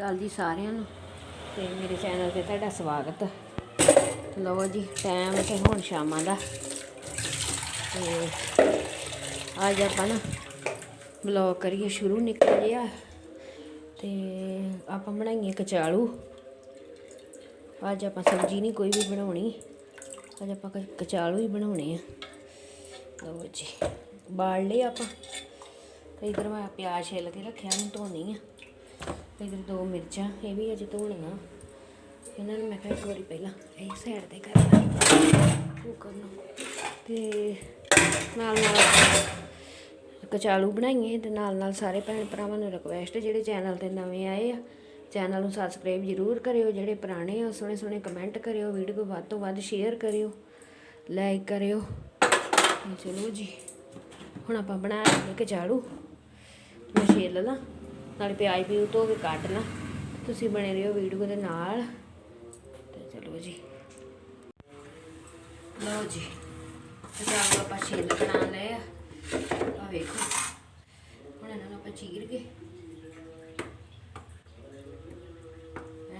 ਅਕਾਲ ਜੀ ਸਾਰਿਆਂ ਨੂੰ। ਤੇ ਮੇਰੇ ਚੈਨਲ ਤੇ ਤੁਹਾਡਾ ਸਵਾਗਤ। ਲਓ ਜੀ ਟਾਈਮ ਤੇ ਹੁਣ ਸ਼ਾਮਾਂ ਦਾ। ਤੇ ਅੱਜ ਆਪਾਂ ਨਾ ਬਲੌਗ ਕਰੀਏ, ਸ਼ੁਰੂ ਨਿਕਲ ਜਿਆ ਤੇ ਆਪਾਂ ਬਣਾਈਏ ਕਚਾਲੂ ਅੱਜ ਆਪਾਂ ਸਬਜ਼ੀ ਨਹੀਂ ਕੋਈ ਵੀ ਬਣਾਉਣੀ। ਅੱਜ ਆਪਾਂ ਕਚਾਲੂ ਹੀ ਬਣਾਉਣੇ ਆ। ਲਓ ਜੀ ਬਾਲ ਲਏ ਆਪਾਂ। ਤੇ ਇਧਰ ਮੈਂ ਪਿਆਜ਼ ਛਿੱਲ ਕੇ ਰੱਖਿਆ ਨੂੰ ਧੋਣੀ ਆ। ਇਧਰ ਦੋ ਮਿਰਚਾਂ, ਇਹ ਵੀ ਅਜੇ ਧੋਣੀਆਂ। ਇਹਨਾਂ ਨੂੰ ਮੈਂ ਕਿਹਾ ਇੱਕ ਵਾਰੀ ਪਹਿਲਾਂ ਇਹ ਸਾਈਡ ਤੇ ਕਰ ਲਾਂ। ਕੁੱਕਰ ਤੇ ਨਾਲ ਨਾਲ ਕਚਾਲੂ ਬਣਾਈਏ ਤੇ ਨਾਲ ਨਾਲ ਸਾਰੇ ਭੈਣ ਭਰਾਵਾਂ ਨੂੰ ਰਿਕਵੈਸਟ ਜਿਹੜੇ ਚੈਨਲ ਤੇ ਨਵੇਂ ਆਏ ਆ ਚੈਨਲ ਨੂੰ ਸਬਸਕ੍ਰਾਈਬ ਜ਼ਰੂਰ ਕਰਿਓ, ਜਿਹੜੇ ਪੁਰਾਣੇ ਆ, ਸੋਹਣੇ ਸੋਹਣੇ ਕਮੈਂਟ ਕਰਿਓ ਵੀਡੀਓ ਵੱਧ ਤੋਂ ਵੱਧ ਸ਼ੇਅਰ ਕਰਿਓ ਲਾਈਕ ਕਰਿਓ। ਚਲੋ ਜੀ, ਹੁਣ ਆਪਾਂ ਬਣਾ ਲਈਏ ਕਚਾਲੂ ਮੈਂ ਛਿੱਲ ਲਾਂ। ਨਾਲੇ ਪਿਆਜ਼ ਵੀ ਧੋ ਕੇ ਕੱਟ ਲਾਂ। ਤੁਸੀਂ ਬਣੇ ਰਹੋ ਵੀਡੀਓ ਦੇ ਨਾਲ। ਤੇ ਚਲੋ ਜੀ। ਲਓ ਜੀ। ਪੰਜਾਬ ਆਪਾਂ ਛਿੱਲ ਬਣਾ ਲਏ ਆ। ਆ ਵੇਖੋ। ਹੁਣ ਇਹਨਾਂ ਨੂੰ ਆਪਾਂ ਚੀਰ ਕੇ।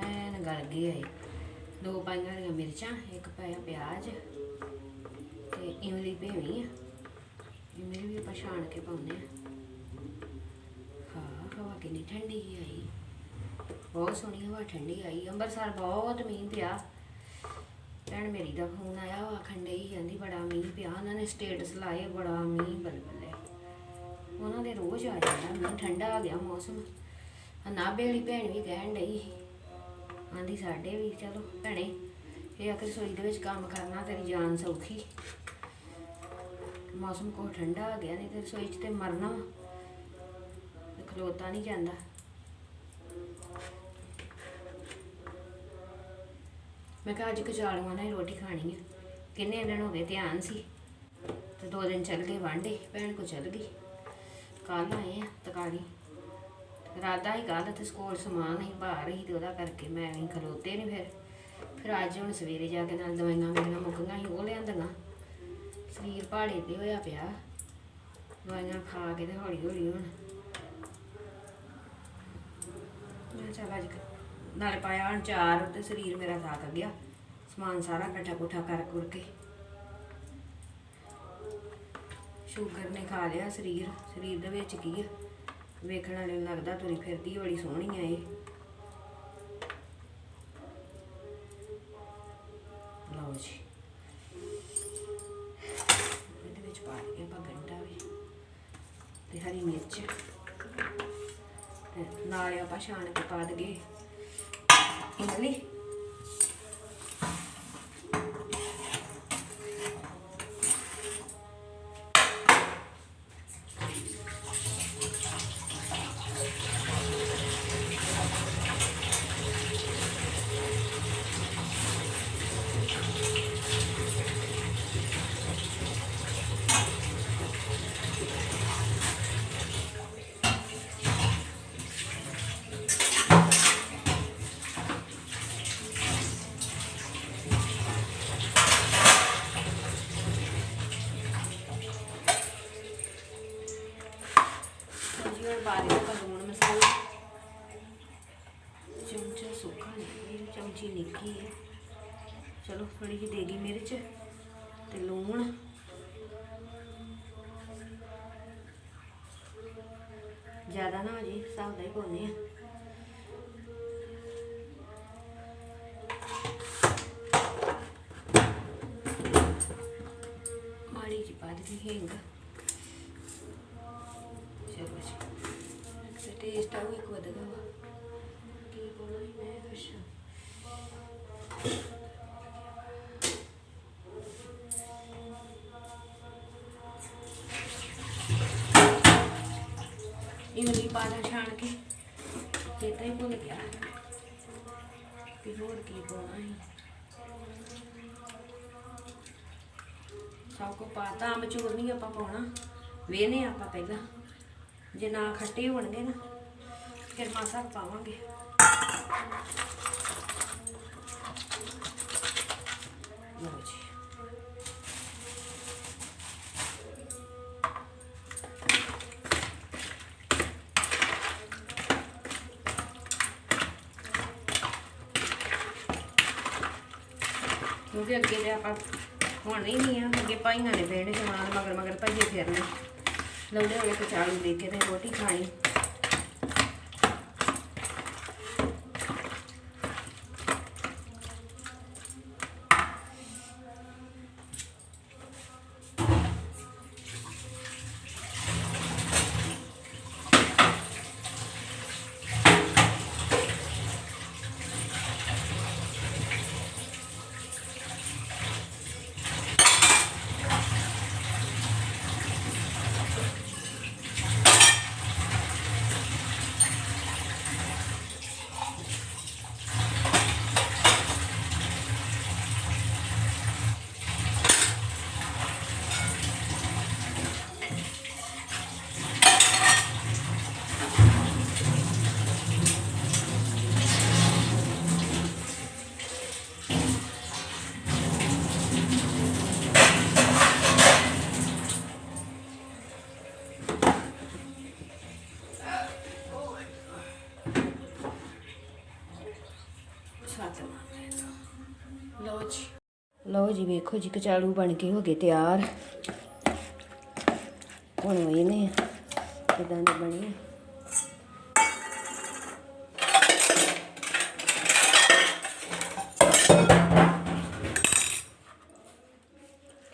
ਐਨ ਗਲ ਗਈ ਹੈ ਦੋ ਪਾਈਆਂ ਹਰੀਆਂ ਮਿਰਚਾਂ, ਇੱਕ ਪਾਇਆ ਪਿਆਜ਼ ਤੇ ਇਮਲੀ ਭੇਵੀ ਆ। ਇਮਲੀ ਵੀ ਆਪਾਂ ਛਾਣ ਕੇ ਪਾਉਂਦੇ ਆ। ਹਾਂ ਕਿੰਨੀ ਠੰਡੀ ਆਈ। ਬਹੁਤ ਸੋਹਣੀ ਹਵਾ ਠੰਡੀ ਆਈ। ਅੰਮ੍ਰਿਤਸਰ ਬਹੁਤ ਮੀਂਹ ਪਿਆ। ਭੈਣ, ਮੇਰੀ ਦਾ ਫੋਨ ਆਇਆ ਉਹ ਆਖਣ ਡਈ ਕਹਿੰਦੀ ਬੜਾ ਮੀਂਹ ਪਿਆ। ਉਹਨਾਂ ਨੇ ਸਟੇਟਸ ਲਾਏ, ਬੜਾ ਮੀਂਹ ਬੱਲੇ ਉਹਨਾਂ ਦੇ ਰੋਜ਼ ਆ ਜਾਂਦਾ ਮੀਂਹ, ਠੰਡਾ ਆ ਗਿਆ ਮੌਸਮ। ਨਾਭੇ ਵਾਲੀ ਭੈਣ ਵੀ ਕਹਿਣ ਡਈ ਆਂਦੀ ਸਾਡੇ ਵੀ, ਚਲੋ ਭੈਣੇ, ਇਹ ਆ ਕਿ ਰਸੋਈ ਦੇ ਵਿੱਚ ਕੰਮ ਕਰਨਾ, ਤੇਰੀ ਜਾਨ ਸੌਖੀ। ਮੌਸਮ ਕੋ ਠੰਡਾ ਆ ਗਿਆ, ਨਹੀਂ ਤੇ ਰਸੋਈ 'ਚ ਤੇ ਮਰਨਾ। ਖਲੋਤਾ ਨਹੀਂ ਜਾਂਦਾ। ਮੈਂ ਕਿਹਾ ਅੱਜ ਕਚਾਲੂਆਂ ਨਾਲ ਹੀ ਰੋਟੀ ਖਾਣੀ ਆ। ਕਿੰਨੇ ਦਿਨ ਹੋ ਗਏ ਧਿਆਨ ਸੀ। ਤੇ ਦੋ ਦਿਨ ਚੱਲ ਗਏ ਵਾਂਡੇ ਭੈਣ ਕੋ ਚੱਲ ਗਈ। ਕੱਲ ਆਏ ਆ ਤਕਾਲੀ। ਰਾਦਾ ਹੀ ਕੱਲ ਤੇ ਸਕੂਲ ਸਮਾਨ ਹੀ ਬਾਹਰ ਹੀ ਤੇ ਉਹਦਾ ਕਰਕੇ ਮੈਂ ਵੀ ਖਲੋਤੇ ਨਹੀਂ ਫਿਰ। ਫਿਰ ਅੱਜ ਹੁਣ ਸਵੇਰੇ ਜਾ ਕੇ ਨਾਲ ਦਵਾਈਆਂ ਮੇਰੀਆਂ ਮੁੱਕ ਗਈਆਂ ਉਹ ਲਿਆਂਦੀਆਂ। ਸਰੀਰ ਪਹਾੜੇ ਤੇ ਹੋਇਆ ਪਿਆ। ਦਵਾਈਆਂ ਖਾ ਕੇ ਤੇ ਹੌਲੀ ਹੌਲੀ ਹੁਣ ਮੈਂ ਚੱਲ ਅੱਜ ਕ- ਪਾਇਆ ਹੁਣ ਚਾਰ ਤੇ ਸਰੀਰ ਮੇਰਾ ਥੱਕ ਗਿਆ। ਸਮਾਨ ਸਾਰਾ ਇਕੱਠਾ ਕੁੱਠਾ ਕਰ ਕੁਰ ਕੇ। ਸ਼ੂਗਰ ਨੇ ਖਾ ਲਿਆ ਸਰੀਰ। ਸਰੀਰ ਦੇ ਵਿੱਚ ਕੀ ਆ? ਵੇਖਣ ਵਾਲੇ ਨੂੰ ਲੱਗਦਾ ਤੁਰੀ ਫਿਰਦੀ ਬੜੀ ਸੋਹਣੀ ਆ ਇਹ। ਆਪਾਂ ਛਾਣ ਕੇ ਪਾ ਦਈਏ। ਇਮਲੀ ਜੀ ਹੁਣ ਪਾ ਦਿਓ ਆਪਾਂ ਲੂਣ ਮਸਾਲਾ ਚਮਚਾ ਸੁੱਕਾ ਨਹੀਂ ਨਿੱਕੀ ਹੈ। ਚਲੋ ਥੋੜੀ ਜਿਹੀ ਦੇਗੀ ਮਿਰਚ ਤੇ ਲੂਣ। ਜ਼ਿਆਦਾ ਨਾ ਹੋ ਜੀ, ਹਿਸਾਬ ਦਾ ਹੀ ਪਾਉਂਦੇ ਆ ਮਾੜੀ ਜੀ ਪਾ ਦਿੱਤੀ ਹਿੰਗ। ਚਲੋ ਜੀ, ਇੱਕ ਤੇ ਟੇਸਟ ਆਉ ਇੱਕ ਵਧਗਾ ਵਾ। ਕੀ ਬੋਲੋ ਮੈਂ? ਕੁਛ ਇਮਲੀ ਪਾਣਾ ਛਾਣ ਕੇ। ਚੇਤਾ ਹੀ ਭੁੱਲ ਗਿਆ। ਕਿ ਹੋਰ ਕੀ ਪਾਉਣਾ ਹੈ ਸਭ ਕੋ ਪਾਤਾ ਅਮਚੂਰ ਨਹੀਂ ਆਪਾਂ ਪਾਉਣਾ। ਵੇਨੇ ਆਪਾਂ ਪਹਿਲਾਂ। ਜੇ ਨਾ ਖੱਟੇ ਹੋਣਗੇ ਨਾ, ਫਿਰ ਮਾਸਾ ਪਾਵਾਂਗੇ ਲਓ ਜੀ ਕਿਉਂਕਿ ਅੱਗੇ ਤੇ ਆਪਾਂ ਹੁਣ ਹੀ ਨਹੀਂ ਆ, ਅੱਗੇ ਭਾਈਆਂ ਨੇ ਵੇੜੇ ਚ ਮਗਰ ਮਗਰ ਭੱਜੇ ਫਿਰਨੇ। ਲੌੜੇ ਹੋਏ ਕਚਾਲੂ ਦੇ ਕੇ ਤੇ ਰੋਟੀ ਖਾਣੀ। ਲਓ ਜੀ। ਲਓ ਜੀ, ਵੇਖੋ ਜੀ ਕਚਾਲੂ ਬਣ ਕੇ ਹੋ ਗਏ ਤਿਆਰ। ਹੁਣ ਵੇਨੇ ਕਿਦਾਂ ਦੇ ਬਣੇ?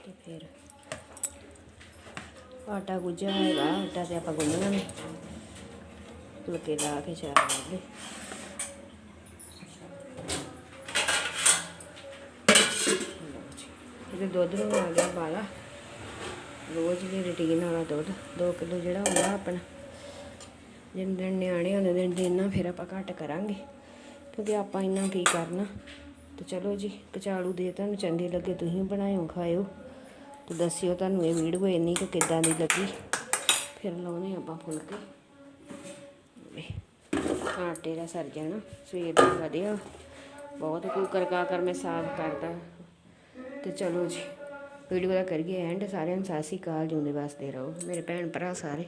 ਤੇ ਫਿਰ ਆਟਾ ਗੁੱਜਾ ਹੈਗਾ ਆਟਾ ਤੇ ਆਪਾਂ ਗੁੰਨਣਾ ਨਹੀਂ ਫੁਲਕੇ ਲਾ ਕੇ ਚਾਰ ਦੇ ਇਹਦੇ ਦੁੱਧ ਨੂੰ ਆ ਗਿਆ ਬਾਲਾ। ਰੋਜ਼ ਦੀ ਰੁਟੀਨ ਵਾਲਾ ਦੁੱਧ 2 ਕਿਲੋ ਜਿਹੜਾ ਹੁੰਦਾ ਆਪਣਾ। ਜਿੰਨ ਦਿਨ ਨਿਆਣੇ ਹੁੰਦੇ ਦਿਨ ਦੇਣਾ ਫਿਰ ਆਪਾਂ ਘੱਟ ਕਰਾਂਗੇ। ਕਿਉਂਕਿ ਆਪਾਂ ਇੰਨਾ ਕੀ ਕਰਨਾ। ਤੇ ਚਲੋ ਜੀ ਕਚਾਲੂ ਦੇ ਤੁਹਾਨੂੰ ਚੰਗੇ ਲੱਗੇ, ਤੁਸੀਂ ਬਣਾਇਓ, ਖਾਇਓ। ਤੇ ਦੱਸਿਓ ਤੁਹਾਨੂੰ ਇਹ ਵੀਡੀਓ ਇੰਨੀ ਕਿ ਕਿੱਦਾਂ ਦੀ ਲੱਗੀ। ਫਿਰ ਲਾਉਣੇ ਆਪਾਂ ਫੁਲਕੇ। ਆਟੇ ਦਾ ਸਰ ਜਾਣਾ, ਸਵੇਰ ਦਾ ਵਧੀਆ। ਬਹੁਤ ਕੁੱਕਰ ਕਾ ਕਰ ਮੈਂ ਸਾਫ਼ ਕਰਦਾ। ਤੇ ਚਲੋ ਜੀ। ਵੀਡੀਓ ਦਾ ਕਰੀਏ ਐਂਡ ਸਾਰਿਆਂ ਨੂੰ ਸਤਿ ਸ਼੍ਰੀ ਅਕਾਲ ਜਿਉਂਦੇ ਵਾਸਤੇ ਰਹੋ। ਮੇਰੇ ਭੈਣ ਭਰਾ ਸਾਰੇ।